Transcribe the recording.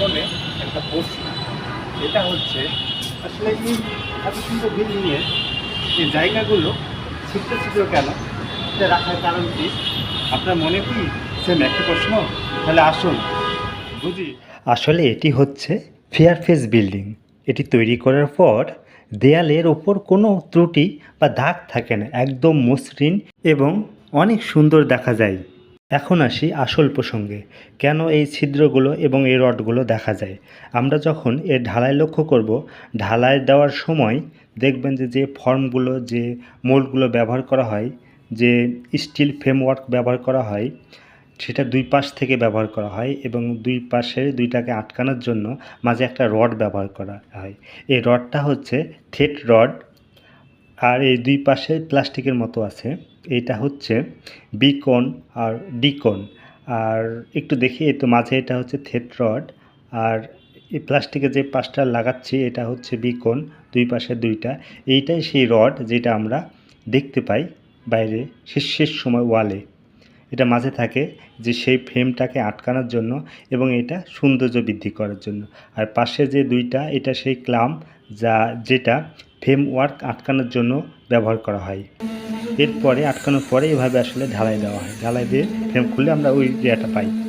মনে একটা প্রশ্ন এটা হচ্ছে, আসলে এই এত সুন্দর বিল্ডিংয়ের এই জায়গাগুলো ছিদ্র ছিদ্র কেন, এটা রাখার কারণ কি? আপনার মনে কি সেম একটা প্রশ্ন? তাহলে আসুন, বুঝি। আসলে এটি হচ্ছে ফেয়ার ফেস বিল্ডিং এটি তৈরি করার পর দেয়ালের ওপর কোনো ত্রুটি বা দাগ থাকে না, একদম মসৃণ এবং অনেক সুন্দর দেখা যায়। এখন আসি আসল প্রসঙ্গে। কেন এই ছিদ্রগুলো এবং এই রডগুলো দেখা যায়? আমরা যখন এর ঢালাই লক্ষ্য করব, ঢালাই দেওয়ার সময় দেখবেন যে যে ফর্মগুলো, যে মোল্ডগুলো ব্যবহার করা হয়, যে স্টিল ফ্রেমওয়ার্ক ব্যবহার করা হয়, সেটা দুই পাশ থেকে ব্যবহার করা হয় এবং দুই পাশে দুইটাকে আটকানোর জন্য মাঝে একটা রড ব্যবহার করা হয়। এই রডটা হচ্ছে থেট রড আর এই দুই পাশে প্লাস্টিকের মতো আছে। এটা হচ্ছে বিকন আর ডিকন। আর একটু দেখি এই তো মাঝে এটা হচ্ছে থেট রড। আর এই প্লাস্টিকের যে পাশটা লাগাচ্ছি, এটা হচ্ছে বিকন, দুই পাশে দুইটা। এইটাই সেই রড যেটা আমরা দেখতে পাই বাইরে শেষের সময় ওয়ালে। এটা মাঝে থাকে যে সেই ফ্রেমটাকে আটকানোর জন্য এবং এটা সৌন্দর্য বৃদ্ধি করার জন্য। আর পাশে যে দুইটা, এটা সেই ক্লাম যা, যেটা ফ্রেম ওয়ার্ক আটকানোর জন্য ব্যবহার করা হয়। এরপরে আটকানোর পরে এভাবে আসলে ঢালাই দেওয়া হয়। ঢালাই দিয়ে ফ্রেম খুলে আমরা ওই ইয়েটা পাই।